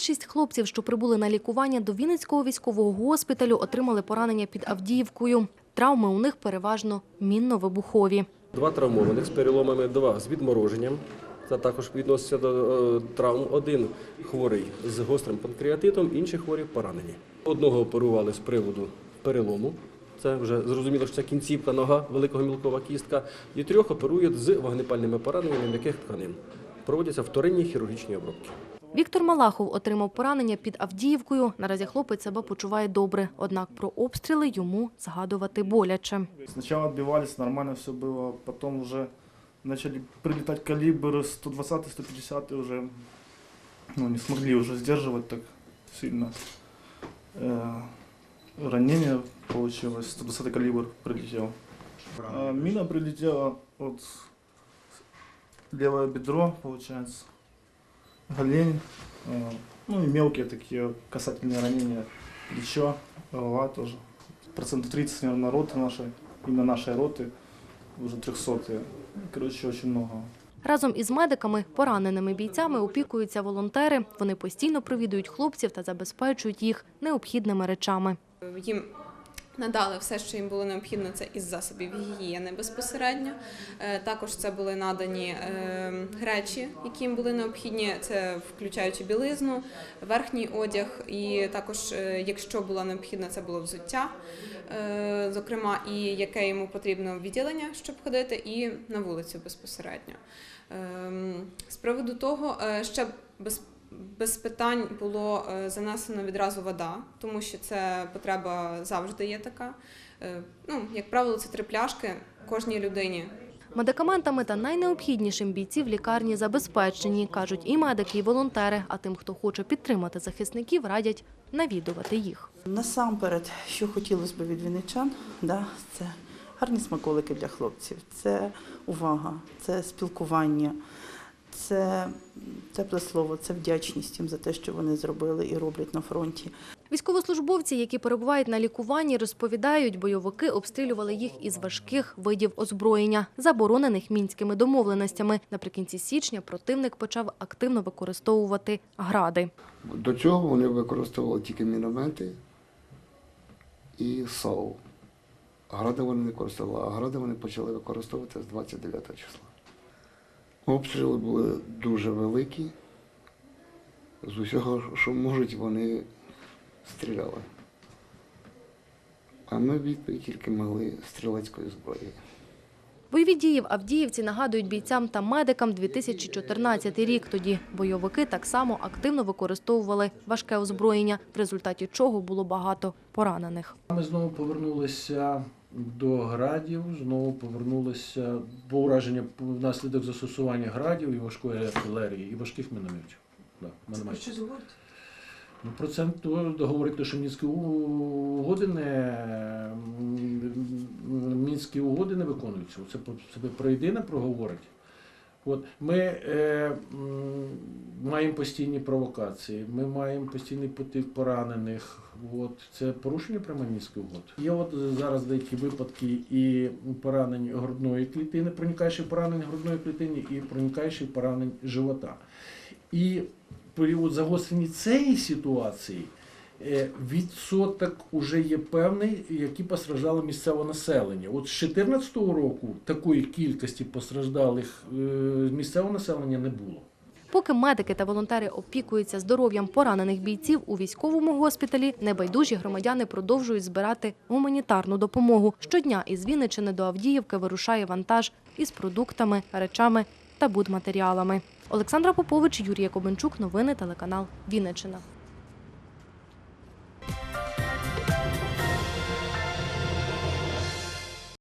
Більшість хлопців, що прибули на лікування до Вінницького військового госпіталю, отримали поранення під Авдіївкою. Травми у них переважно мінно-вибухові. Два травмованих з переломами, два з відмороженням. Це також відноситься до е, травм. Один хворий з гострим панкреатитом, інші хворі поранені. Одного оперували з приводу перелому. Це вже зрозуміло, що це кінцівка, нога, великого мілкова кістка. І трьох оперують з вогнепальними пораненнями м'яких тканин. Проводяться вторинні хірургічні обробки. Віктор Малахов отримав поранення під Авдіївкою. Наразі хлопець себе почуває добре, однак про обстріли йому згадувати боляче. Сначала отбивались, нормально все было, потом уже начали прилетать калибры 120-150 уже ну, не смогли уже сдерживать так сильно. Э, ранение получилось, 120 калибр прилетел. А мина прилетела от левое бедро, получается, голень, э, ну и мелкие такие касательные ранения, плечо, голова тоже. Процентов 30, наверное, роты нашей, именно нашей роты, уже 300 Короче, очень много. Разом із медиками, пораненими бійцями опікуються волонтери. Вони постійно провідують хлопців та забезпечують їх необхідними речами. Їм надали все, що їм було необхідно, це із засобів гігієни безпосередньо. Е, Також це були надані е, речі, які їм були необхідні, це включаючи білизну, верхній одяг, і також, е, якщо було необхідно, це було взуття, зокрема, і яке йому потрібно відділення, щоб ходити, і на вулицю безпосередньо. Ем, З приводу того, ще без без питань було е, занесено відразу вода, тому що це потреба завжди є така. Е, Ну, як правило, це три пляшки кожній людині. Медикаментами та найнеобхіднішим бійці в лікарні забезпечені, кажуть і медики, і волонтери. А тим, хто хоче підтримати захисників, радять навідувати їх. Насамперед, що хотілося б від вінничан, да, це гарні смаколики для хлопців, це увага, це спілкування, це тепле слово, це вдячність їм за те, що вони зробили і роблять на фронті. Військовослужбовці, які перебувають на лікуванні, розповідають, бойовики обстрілювали їх із важких видів озброєння, заборонених мінськими домовленостями. Наприкінці січня противник почав активно використовувати гради. До цього вони використовували тільки міномети і САУ. Гради вони не користували, а гради вони почали використовувати з 29 числа. Обстріли були дуже великі. З усього, що можуть, вони стріляли. А ми відповідь тільки могли стрілецької зброї. Бойові дії в Авдіївці нагадують бійцям та медикам 2014 рік. Тоді бойовики так само активно використовували важке озброєння, в результаті чого було багато поранених. Ми знову повернулися до градів, знову повернулися по ураження внаслідок застосування градів і важкої артилерії, і важких мінометів. Да, мінометів. Ну, про процент говорити, що мінські угоди не мінські угоди не виконуються. Це про себе про єдине проговорить. От ми е, маємо постійні провокації, ми маємо постійний потік поранених. От це порушення прямо мінських угод. Є от зараз деякі випадки і поранень грудної клітини, проникаючи поранень грудної клітини і проникаючи поранень живота. І період загострення цієї ситуації відсоток уже є певний, який постраждало місцеве населення. От з 2014 року такої кількості постраждалих е, місцевого населення не було. Поки медики та волонтери опікуються здоров'ям поранених бійців у військовому госпіталі, небайдужі громадяни продовжують збирати гуманітарну допомогу. Щодня із Вінничини до Авдіївки вирушає вантаж із продуктами, речами та будматеріалами. Олександра Попович, Юрій Кобенчук. Новини телеканал Вінничина.